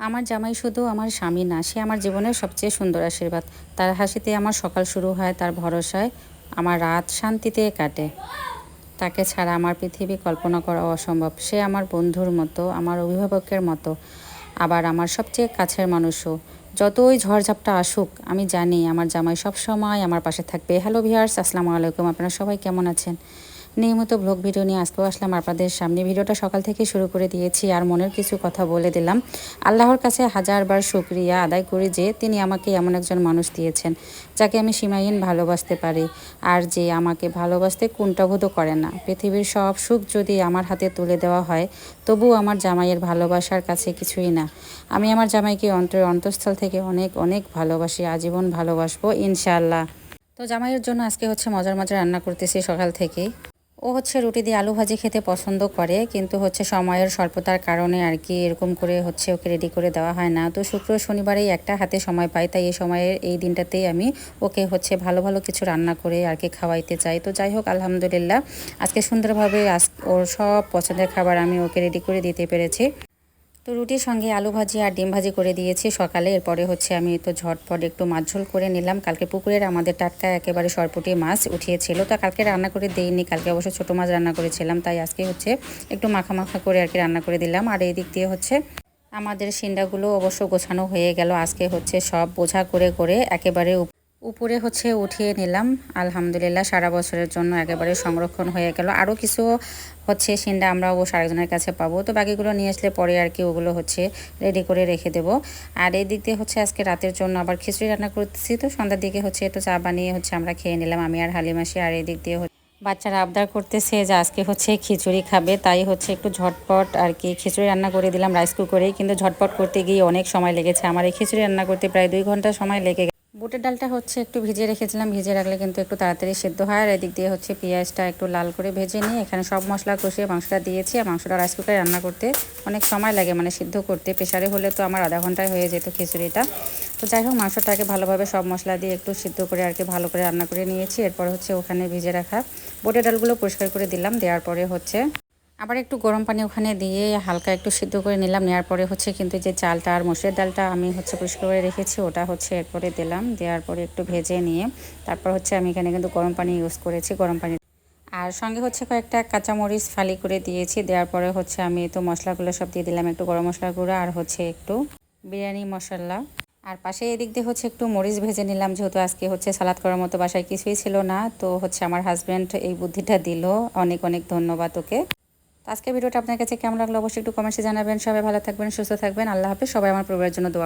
আমার জামাই শুধু আমার স্বামী না, সে আমার জীবনের সবচেয়ে সুন্দর আশীর্বাদ। তার হাসিতে আমার সকাল শুরু হয়, তার ভরসায় আমার রাত শান্তিতে কাটে। তাকে ছাড়া আমার পৃথিবী কল্পনা করা অসম্ভব। সে আমার বন্ধুর মতো, আমার অভিভাবকের মতো, আবার আমার সবচেয়ে কাছের মানুষও। যতই ঝড়ঝাপটা আসুক, আমি জানি আমার জামাই সব সময় আমার পাশে থাকবে। হ্যালো ভিউয়ার্স, আসসালামু আলাইকুম। আপনারা সবাই কেমন আছেন? নিয়মিত ব্লগ ভিডিও নিয়ে আজকেও আসলাম আপনাদের সামনে। ভিডিওটা সকাল থেকে শুরু করে দিয়েছি আর মনের কিছু কথা বলে দিলাম। আল্লাহর কাছে হাজারবার শুক্রিয়া আদায় করি যে তিনি আমাকে এমন একজন মানুষ দিয়েছেন, যাকে আমি সীমাহীন ভালোবাসতে পারি আর যে আমাকে ভালোবাসতে কুণ্ঠাবোধ করে না। পৃথিবীর সব সুখ যদি আমার হাতে তুলে দেওয়া হয় তবু আমার জামাইয়ের ভালোবাসার কাছে কিছুই না। আমি আমার জামাইকে অন্তরের অন্তঃস্থল থেকে অনেক অনেক ভালোবাসি, আজীবন ভালোবাসবো ইনশাআল্লাহ। তো জামাইয়ের জন্য আজকে হচ্ছে মজার মজার রান্না করতেছি সকাল থেকেই। ও হচ্ছে রুটি দিয়ে আলু ভাজি খেতে পছন্দ করে, কিন্তু হচ্ছে সময়ের স্বল্পতার কারণে আর কি এরকম করে হচ্ছে ওকে রেডি করে দেওয়া হয় না। তো শুক্র শনিবারেই একটা হাতে সময় পাই, তাই এই সময়ের এই দিনটাতেই আমি ওকে হচ্ছে ভালো ভালো কিছু রান্না করে আর কি খাওয়াইতে চাই। তো যাই হোক, আলহামদুলিল্লাহ, আজকে সুন্দরভাবে আজ ওর সব পছন্দের খাবার আমি ওকে রেডি করে দিতে পেরেছি। তো রুটির সঙ্গে আলু ভাজি আর ডিম ভাজি করে দিয়েছি সকালে। এরপরে হচ্ছে আমি তো ঝটপট একটু মাছ ঝোল করে নিলাম। কালকে পুকুরের আমাদের টাটকা একেবারে সরপুটি মাছ উঠিয়েছিল। তো কালকে রান্না করে দিইনি, কালকে অবশ্য ছোটো মাছ রান্না করেছিলাম। তাই আজকে হচ্ছে একটু মাখা মাখা করে আর কি রান্না করে দিলাম। আর এই দিক দিয়ে হচ্ছে আমাদের সিন্ডাগুলো অবশ্য গোছানো হয়ে গেল। আজকে হচ্ছে সব বোঝা করে করে একেবারে উপরে হচ্ছে উঠিয়ে নিলাম। আলহামদুলিল্লাহ, সারা বছরের জন্য একেবারে সংরক্ষণ হয়ে গেল। আরও কিছু হচ্ছে সিন্ডা আমরা অবশ্য আরেকজনের কাছে পাবো। তো বাকিগুলো নিয়ে আসলে পরে আর কি ওগুলো হচ্ছে রেডি করে রেখে দেব। আর এই দিক দিয়ে হচ্ছে আজকে রাতের জন্য আবার খিচুড়ি রান্না করতেছি। তো সন্ধ্যার দিকে হচ্ছে একটু চা বানিয়ে হচ্ছে আমরা খেয়ে নিলাম। আমি আর হালিমাসি আর এই দিক দিয়ে বাচ্চারা আবদার করতেছে যে আজকে হচ্ছে খিচুড়ি খাবে। তাই হচ্ছে একটু ঝটপট আর কি খিচুড়ি রান্না করে দিলাম রাইস কুকারেই। কিন্তু ঝটপট করতে গিয়ে অনেক সময় লেগেছে। আমার এই খিচুড়ি রান্না করতে প্রায় দুই ঘণ্টা সময় লেগে বুটের ডালটা হচ্ছে একটু ভিজে রেখেছিলাম ভিজে রাখলে কিন্তু একটু তাড়াতাড়ি সেদ্ধ হয়। আর এদিক দিয়ে হচ্ছে পেঁয়াজটা একটু লাল করে ভেজে নিয়ে এখানে সব মশলা কষিয়ে মাংসটা দিয়েছি। আর মাংসটা রাইস কুকারে রান্না করতে অনেক সময় লাগে মানে সিদ্ধ করতে। প্রেশারে হলে তো আমার আধা ঘন্টায় হয়ে যেত খিচুড়িটা। তো যাই হোক মাংসটাকে ভালোভাবে সব মশলা দিয়ে একটু সিদ্ধ করে আর কি ভালো করে রান্না করে নিয়েছি। এরপর হচ্ছে ওখানে ভিজে রাখা বোটের ডালগুলো পরিষ্কার করে দিলাম। দেওয়ার পরে হচ্ছে আবার একটু গরম পানি ওখানে দিয়ে হালকা একটু সিদ্ধ করে নিলাম। নেওয়ার পরে হচ্ছে কিন্তু যে চালটা আর মসুরের ডালটা আমি হচ্ছে পরিষ্কার করে রেখেছি, ওটা হচ্ছে এরপরে দিলাম। দেওয়ার পরে একটু ভেজে নিয়ে তারপর হচ্ছে আমি এখানে কিন্তু গরম পানি ইউজ করেছি, গরম পানি। আর সঙ্গে হচ্ছে কয়েকটা কাঁচামরিচ ফালি করে দিয়েছি। দেওয়ার পরে হচ্ছে আমি তো মশলাগুলো সব দিয়ে দিলাম, একটু গরম মশলা গুঁড়ো আর হচ্ছে একটু বিরিয়ানি মশলা। আর পাশে এদিক দিয়ে হচ্ছে একটু মরিচ ভেজে নিলাম, যেহেতু আজকে হচ্ছে সালাদ করার মতো বাসায় কিছুই ছিল না, তো হচ্ছে আমার হাজব্যান্ড এই বুদ্ধিটা দিল। অনেক অনেক ধন্যবাদ ওকে। তো ভিডিওটা আপনার কাছে কেমন লাগল? অবশ্যই একটু কমেন্টসে জানাবেন। সবাই ভালো থাকবেন, সুস্থ থাকবেন। আল্লাহ হাফেজ। সবাই আমার পরিবারের জন্য দোয়া